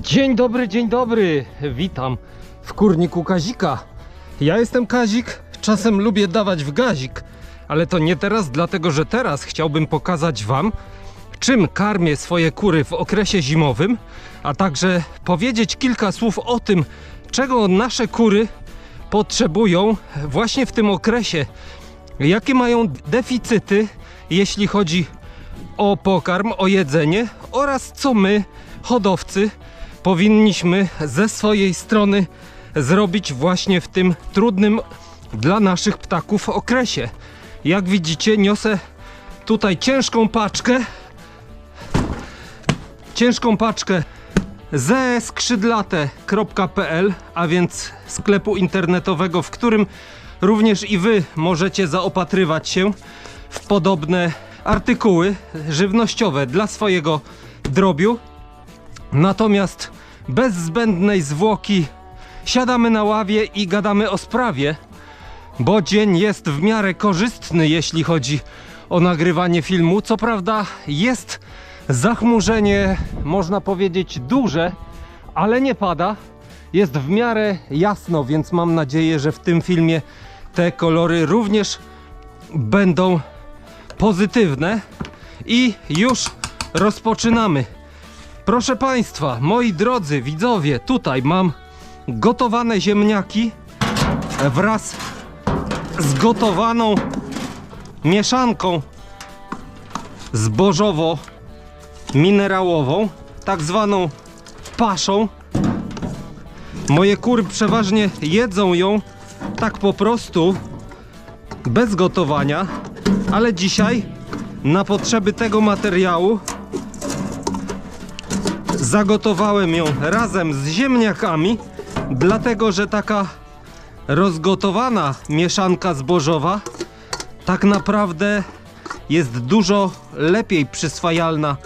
Dzień dobry, dzień dobry. Witam w kurniku Kazika. Ja jestem Kazik, czasem lubię dawać w gazik, ale to nie teraz, dlatego że teraz chciałbym pokazać Wam, czym karmię swoje kury w okresie zimowym, a także powiedzieć kilka słów o tym, czego nasze kury potrzebują właśnie w tym okresie, jakie mają deficyty, jeśli chodzi o pokarm, o jedzenie oraz co my, hodowcy, powinniśmy ze swojej strony zrobić właśnie w tym trudnym dla naszych ptaków okresie. Jak widzicie, niosę tutaj ciężką paczkę. Ciężką paczkę ze skrzydlate.pl, a więc sklepu internetowego, w którym również i wy możecie zaopatrywać się w podobne artykuły żywnościowe dla swojego drobiu. Natomiast bez zbędnej zwłoki siadamy na ławie i gadamy o sprawie, bo dzień jest w miarę korzystny, jeśli chodzi o nagrywanie filmu. Co prawda jest zachmurzenie, można powiedzieć, duże, ale nie pada. Jest w miarę jasno, więc mam nadzieję, że w tym filmie te kolory również będą pozytywne. I już rozpoczynamy. Proszę Państwa, moi drodzy widzowie, tutaj mam gotowane ziemniaki wraz z gotowaną mieszanką zbożowo-minerałową, tak zwaną paszą. Moje kury przeważnie jedzą ją tak po prostu, bez gotowania, ale dzisiaj na potrzeby tego materiału Zagotowałem ją razem z ziemniakami, dlatego że taka rozgotowana mieszanka zbożowa tak naprawdę jest dużo lepiej przyswajalna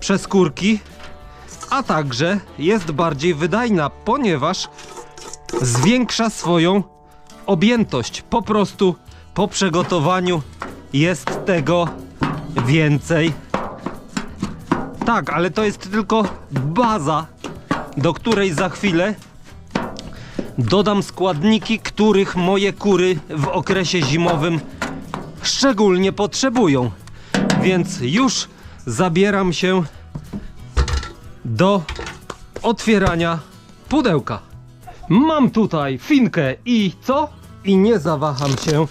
przez kurki, a także jest bardziej wydajna, ponieważ zwiększa swoją objętość. Po prostu po przygotowaniu jest tego więcej. Tak, ale to jest tylko baza, do której za chwilę dodam składniki, których moje kury w okresie zimowym szczególnie potrzebują. Więc już zabieram się do otwierania pudełka. Mam tutaj finkę i co? I nie zawaham się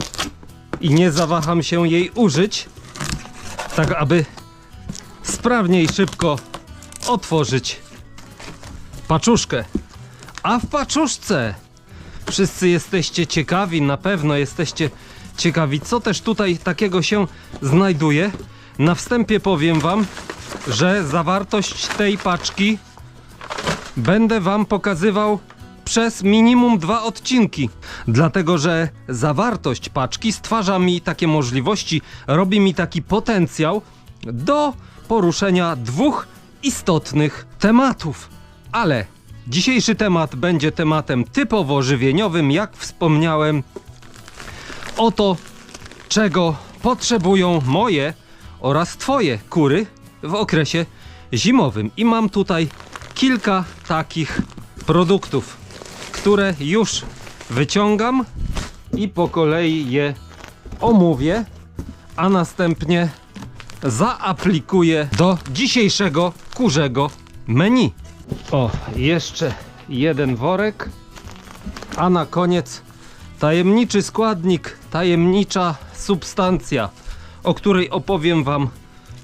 i nie zawaham się jej użyć, tak aby sprawnie i szybko otworzyć paczuszkę. A w paczuszce wszyscy jesteście ciekawi, na pewno jesteście ciekawi, co też tutaj takiego się znajduje. Na wstępie powiem Wam, że zawartość tej paczki będę Wam pokazywał przez minimum dwa odcinki, dlatego że zawartość paczki stwarza mi takie możliwości, robi mi taki potencjał do poruszenia dwóch istotnych tematów. Ale dzisiejszy temat będzie tematem typowo żywieniowym, jak wspomniałem. Oto czego potrzebują moje oraz Twoje kury w okresie zimowym. I mam tutaj kilka takich produktów, które już wyciągam i po kolei je omówię, a następnie zaaplikuję do dzisiejszego kurzego menu. O, jeszcze jeden worek, a na koniec tajemniczy składnik, tajemnicza substancja, o której opowiem Wam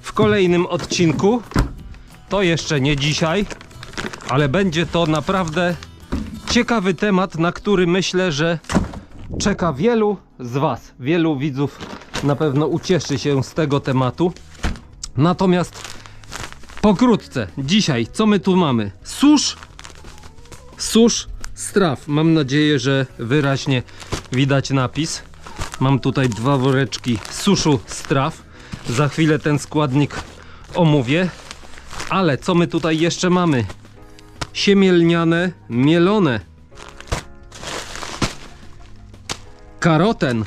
w kolejnym odcinku. To jeszcze nie dzisiaj, ale będzie to naprawdę ciekawy temat, na który myślę, że czeka wielu z Was, wielu widzów na pewno ucieszy się z tego tematu. Natomiast pokrótce, dzisiaj co my tu mamy? Susz, susz straw. Mam nadzieję, że wyraźnie widać napis. Mam tutaj dwa woreczki suszu straw. Za chwilę ten składnik omówię. Ale co my tutaj jeszcze mamy? Siemielniane, mielone. Karoten.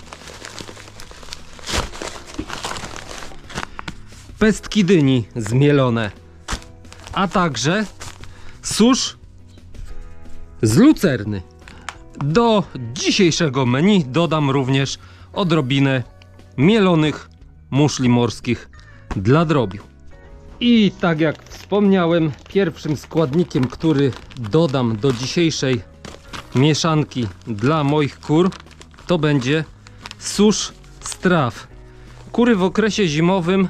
Pestki dyni zmielone. A także Susz z lucerny. Do dzisiejszego menu dodam również odrobinę mielonych muszli morskich dla drobiu. I tak jak wspomniałem, pierwszym składnikiem, który dodam do dzisiejszej mieszanki dla moich kur, to będzie susz z traw. Kury w okresie zimowym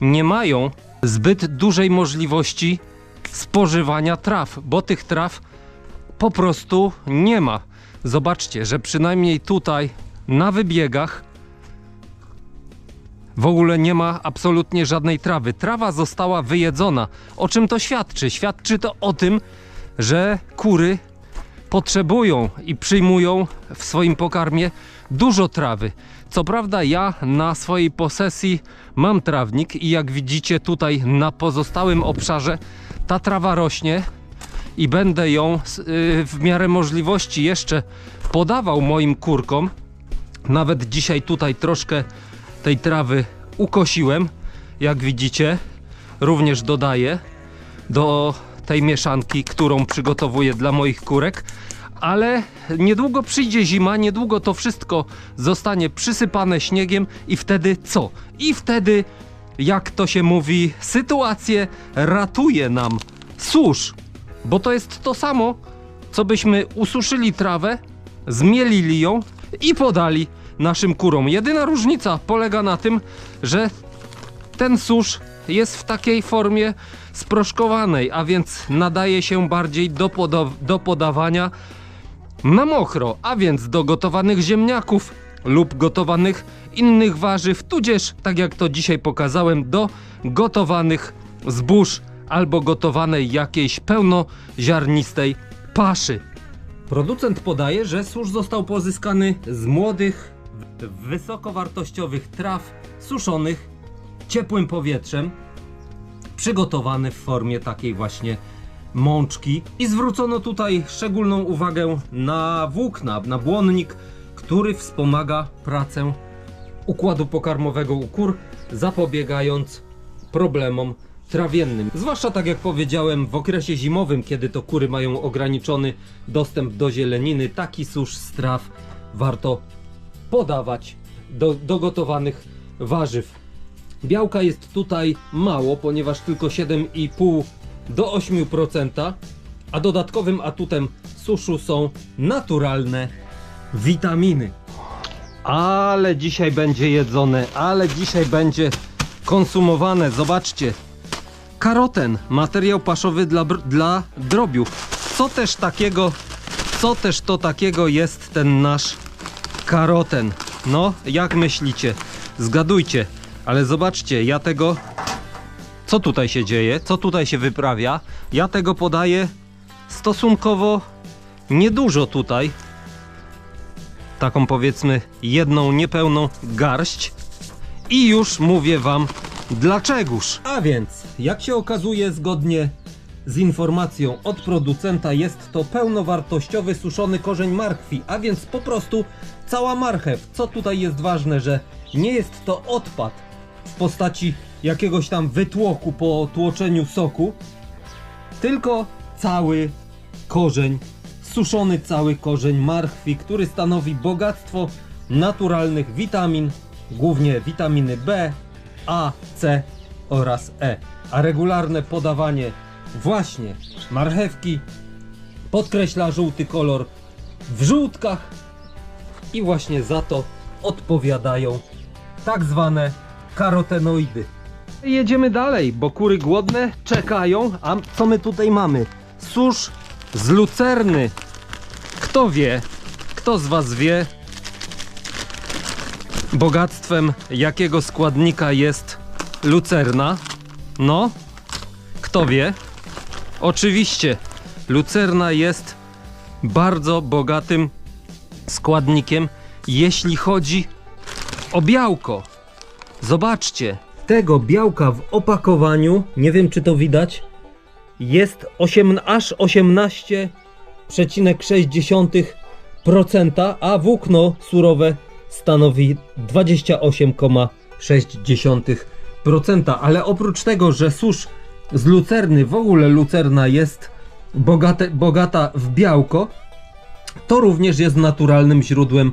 nie mają zbyt dużej możliwości spożywania traw, bo tych traw po prostu nie ma. Zobaczcie, że przynajmniej tutaj na wybiegach w ogóle nie ma absolutnie żadnej trawy. Trawa została wyjedzona. O czym to świadczy? Świadczy to o tym, że kury potrzebują i przyjmują w swoim pokarmie dużo trawy. Co prawda ja na swojej posesji mam trawnik i jak widzicie tutaj na pozostałym obszarze ta trawa rośnie i będę ją y, w miarę możliwości jeszcze podawał moim kurkom. Nawet dzisiaj tutaj troszkę tej trawy ukosiłem. Jak widzicie, również dodaję do tej mieszanki, którą przygotowuję dla moich kurek. Ale niedługo przyjdzie zima, niedługo to wszystko zostanie przysypane śniegiem i wtedy co? I wtedy, jak to się mówi, sytuację ratuje nam susz. Bo to jest to samo, co byśmy ususzyli trawę, zmielili ją i podali naszym kurom. Jedyna różnica polega na tym, że ten susz jest w takiej formie sproszkowanej, a więc nadaje się bardziej do, poda- do podawania na mokro, a więc do gotowanych ziemniaków lub gotowanych innych warzyw, tudzież, tak jak to dzisiaj pokazałem, do gotowanych zbóż albo gotowanej jakiejś pełnoziarnistej paszy. Producent podaje, że susz został pozyskany z młodych, wysokowartościowych traw suszonych ciepłym powietrzem, przygotowany w formie takiej właśnie mączki. I zwrócono tutaj szczególną uwagę na włókna, na błonnik, który wspomaga pracę układu pokarmowego u kur, zapobiegając problemom trawiennym. Zwłaszcza tak jak powiedziałem, w okresie zimowym, kiedy to kury mają ograniczony dostęp do zieleniny, taki susz z traw warto podawać do, do gotowanych warzyw. Białka jest tutaj mało, ponieważ tylko 7,5 do 8%, a dodatkowym atutem suszu są naturalne witaminy. Ale dzisiaj będzie jedzone, ale dzisiaj będzie konsumowane. Zobaczcie, karoten, materiał paszowy dla, dla drobiu. Co też takiego, co też to takiego jest ten nasz karoten? No, jak myślicie? Zgadujcie, ale zobaczcie, ja tego. Co tutaj się dzieje? Co tutaj się wyprawia? Ja tego podaję stosunkowo niedużo tutaj. Taką powiedzmy jedną niepełną garść. I już mówię wam dlaczegoż. A więc, jak się okazuje, zgodnie z informacją od producenta, jest to pełnowartościowy suszony korzeń markwi, a więc po prostu cała marchew. Co tutaj jest ważne, że nie jest to odpad w postaci jakiegoś tam wytłoku po tłoczeniu soku, tylko cały korzeń, suszony cały korzeń marchwi, który stanowi bogactwo naturalnych witamin, głównie witaminy B, A, C oraz E. A regularne podawanie właśnie marchewki podkreśla żółty kolor w żółtkach i właśnie za to odpowiadają tak zwane karotenoidy. Jedziemy dalej, bo kury głodne czekają, a co my tutaj mamy? Susz z lucerny. Kto wie, kto z was wie, bogactwem jakiego składnika jest lucerna? No, kto wie? Oczywiście, lucerna jest bardzo bogatym składnikiem, jeśli chodzi o białko. Zobaczcie, tego białka w opakowaniu, nie wiem czy to widać, jest 8, aż 18,6%, a włókno surowe stanowi 28,6%. Ale oprócz tego, że susz z lucerny, w ogóle lucerna jest bogate, bogata w białko, to również jest naturalnym źródłem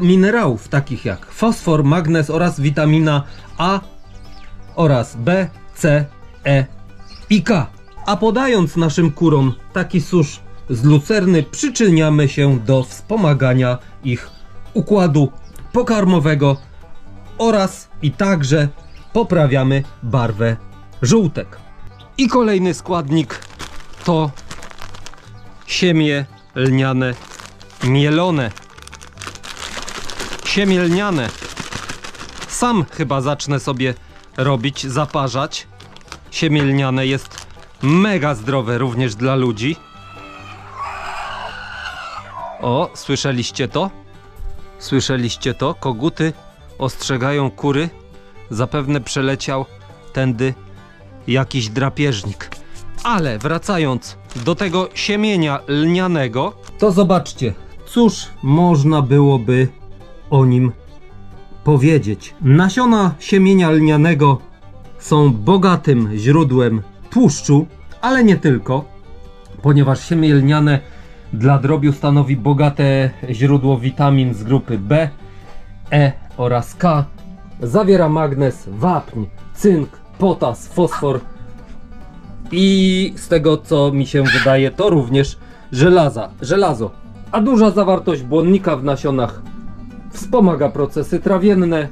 minerałów, takich jak fosfor, magnez oraz witamina A oraz B, C, E i K. A podając naszym kurom taki susz z lucerny, przyczyniamy się do wspomagania ich układu pokarmowego oraz i także poprawiamy barwę żółtek. I kolejny składnik to siemię lniane mielone. Siemię lniane. Sam chyba zacznę sobie robić, zaparzać. Siemię lniane jest mega zdrowe również dla ludzi. O, słyszeliście to? Słyszeliście to? Koguty ostrzegają kury. Zapewne przeleciał tędy jakiś drapieżnik. Ale wracając do tego siemienia lnianego, to zobaczcie, cóż można byłoby o nim powiedzieć. Nasiona siemienia lnianego są bogatym źródłem tłuszczu, ale nie tylko, ponieważ siemię lniane dla drobiu stanowi bogate źródło witamin z grupy B, E oraz K. Zawiera magnez, wapń, cynk, potas, fosfor i z tego co mi się wydaje to również żelaza, żelazo. A duża zawartość błonnika w nasionach wspomaga procesy trawienne,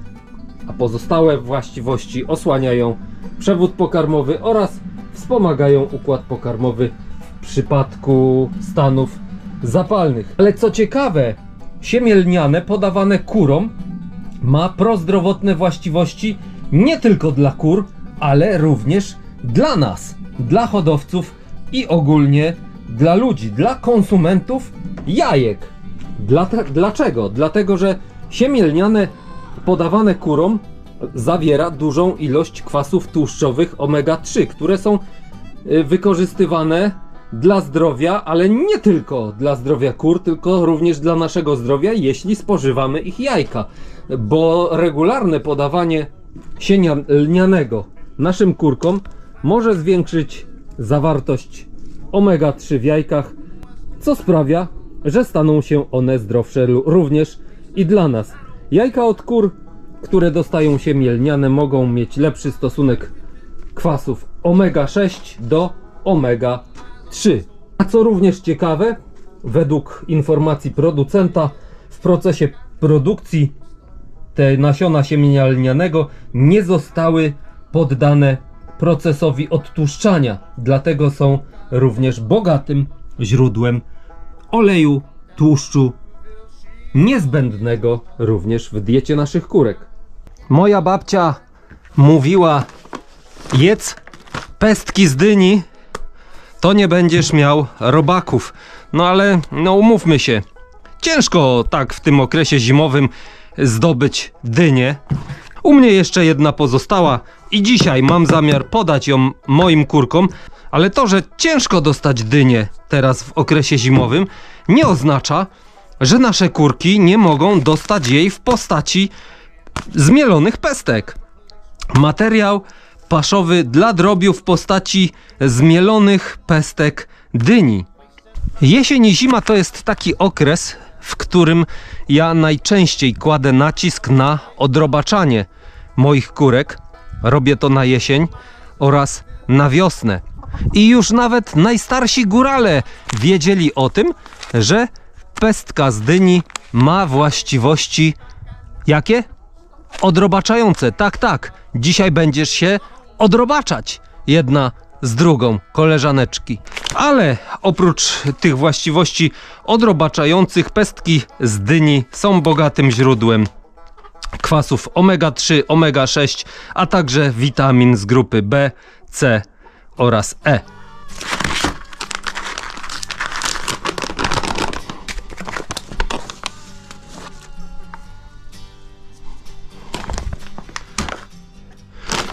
a pozostałe właściwości osłaniają przewód pokarmowy oraz wspomagają układ pokarmowy w przypadku stanów zapalnych. Ale co ciekawe, siemię lniane podawane kurom ma prozdrowotne właściwości nie tylko dla kur, ale również dla nas, dla hodowców i ogólnie dla ludzi, dla konsumentów jajek. Dla, dlaczego? Dlatego, że siemię lniane podawane kurom zawiera dużą ilość kwasów tłuszczowych omega-3, które są y, wykorzystywane dla zdrowia, ale nie tylko dla zdrowia kur, tylko również dla naszego zdrowia, jeśli spożywamy ich jajka. Bo regularne podawanie sienia lnianego naszym kurkom może zwiększyć zawartość omega-3 w jajkach, co sprawia, że staną się one zdrowsze również i dla nas. Jajka od kur, które dostają się mielniane, mogą mieć lepszy stosunek kwasów omega-6 do omega-3. A co również ciekawe, według informacji producenta, w procesie produkcji te nasiona siemienia lnianego nie zostały poddane procesowi odtłuszczania, dlatego są również bogatym źródłem oleju, tłuszczu, niezbędnego również w diecie naszych kurek. Moja babcia mówiła: jedz pestki z dyni, to nie będziesz miał robaków. No ale, no umówmy się, ciężko tak w tym okresie zimowym zdobyć dynię. U mnie jeszcze jedna pozostała i dzisiaj mam zamiar podać ją moim kurkom, ale to, że ciężko dostać dynię teraz w okresie zimowym, nie oznacza, że nasze kurki nie mogą dostać jej w postaci zmielonych pestek. Materiał paszowy dla drobiu w postaci zmielonych pestek dyni. Jesień i zima to jest taki okres, w którym ja najczęściej kładę nacisk na odrobaczanie moich kurek. Robię to na jesień oraz na wiosnę. I już nawet najstarsi górale wiedzieli o tym, że pestka z dyni ma właściwości jakie? Odrobaczające. Tak, tak. Dzisiaj będziesz się odrobaczać. Jedna z drugą, koleżaneczki. Ale oprócz tych właściwości odrobaczających, pestki z dyni są bogatym źródłem kwasów omega-3, omega-6, a także witamin z grupy B, C oraz E.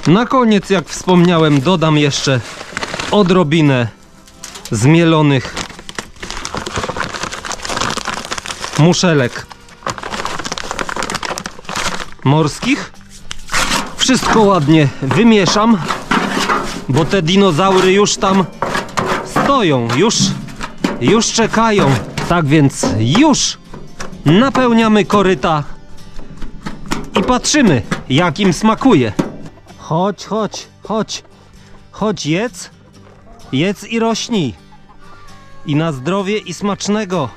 Na koniec, jak wspomniałem, dodam jeszcze odrobinę zmielonych muszelek morskich. Wszystko ładnie wymieszam, bo te dinozaury już tam stoją, już, już czekają. Tak więc już napełniamy koryta i patrzymy, jak im smakuje. Chodź, chodź, chodź, chodź, jedz, jedz i rośnij. I na zdrowie i smacznego.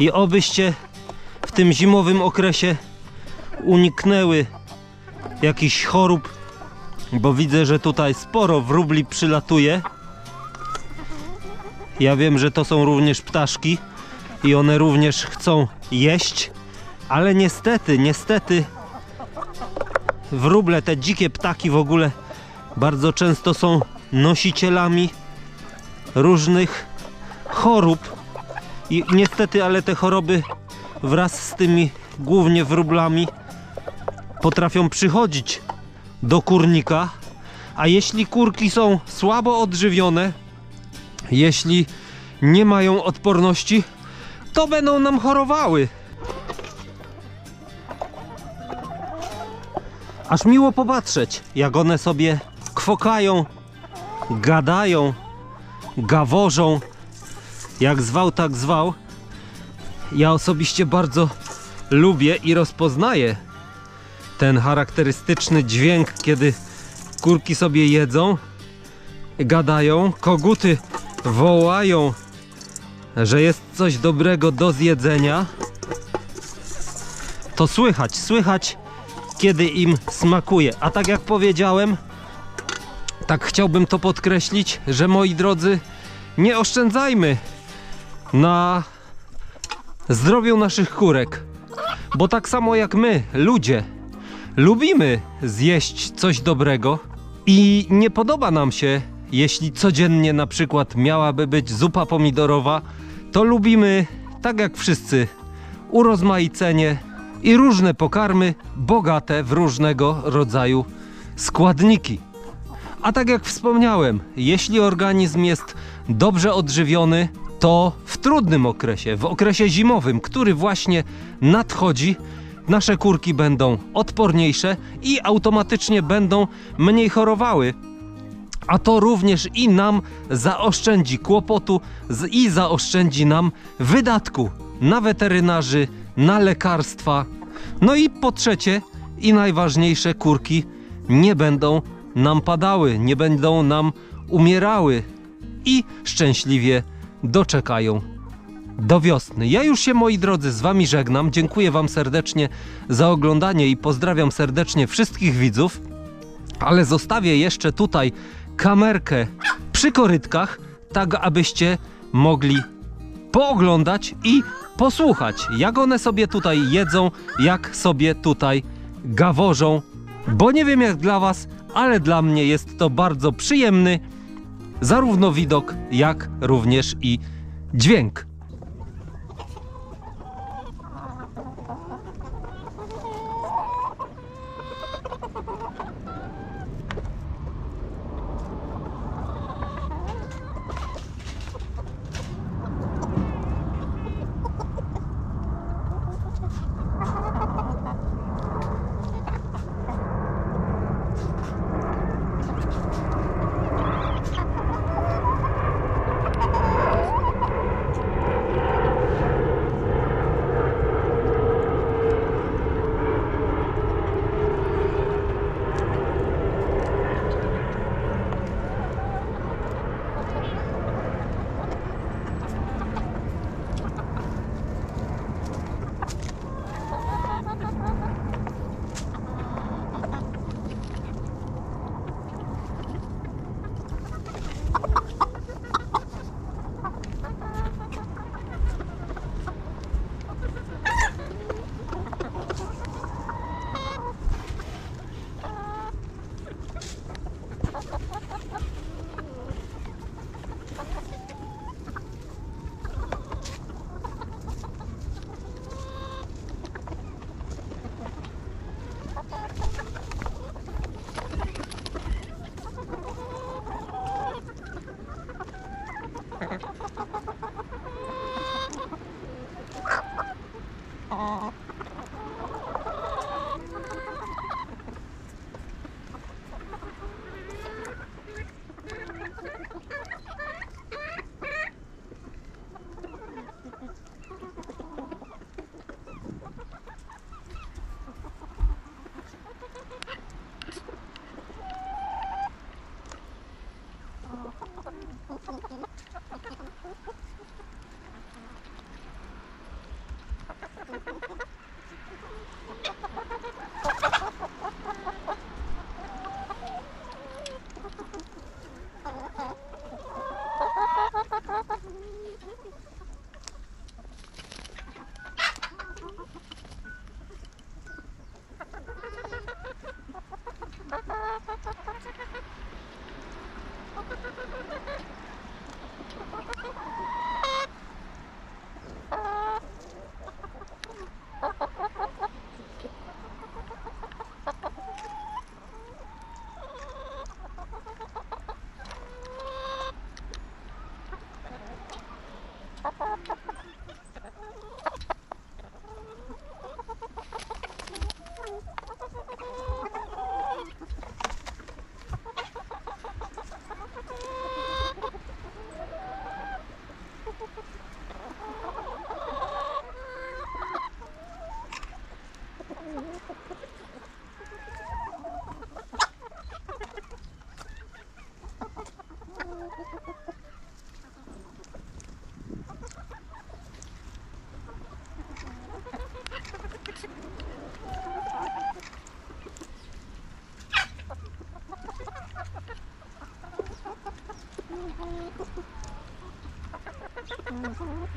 I obyście w tym zimowym okresie uniknęły jakichś chorób, bo widzę, że tutaj sporo wróbli przylatuje. Ja wiem, że to są również ptaszki i one również chcą jeść, ale niestety, niestety wróble, te dzikie ptaki w ogóle bardzo często są nosicielami różnych chorób i niestety, ale te choroby wraz z tymi głównie wróblami potrafią przychodzić do kurnika, a jeśli kurki są słabo odżywione, jeśli nie mają odporności, to będą nam chorowały. Aż miło popatrzeć, jak one sobie kwokają, gadają, gaworzą, jak zwał, tak zwał. Ja osobiście bardzo lubię i rozpoznaję ten charakterystyczny dźwięk, kiedy kurki sobie jedzą, gadają, koguty wołają, że jest coś dobrego do zjedzenia. To słychać, słychać, kiedy im smakuje. A tak jak powiedziałem, tak chciałbym to podkreślić, że moi drodzy, nie oszczędzajmy na zdrowiu naszych kurek. Bo tak samo jak my, ludzie, lubimy zjeść coś dobrego i nie podoba nam się, jeśli codziennie na przykład miałaby być zupa pomidorowa, to lubimy, tak jak wszyscy, urozmaicenie i różne pokarmy bogate w różnego rodzaju składniki. A tak jak wspomniałem, jeśli organizm jest dobrze odżywiony, to w trudnym okresie, w okresie zimowym, który właśnie nadchodzi, nasze kurki będą odporniejsze i automatycznie będą mniej chorowały. A to również i nam zaoszczędzi kłopotu i zaoszczędzi nam wydatku na weterynarzy, na lekarstwa. No i po trzecie i najważniejsze, kurki nie będą nam padały, nie będą nam umierały i szczęśliwie doczekają do wiosny. Ja już się moi drodzy z wami żegnam. Dziękuję wam serdecznie za oglądanie i pozdrawiam serdecznie wszystkich widzów. Ale zostawię jeszcze tutaj kamerkę przy korytkach, tak abyście mogli pooglądać i posłuchać, jak one sobie tutaj jedzą, jak sobie tutaj gaworzą. Bo nie wiem jak dla was, ale dla mnie jest to bardzo przyjemny zarówno widok, jak również i dźwięk. Oh. mm-hmm.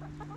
Ha ha ha.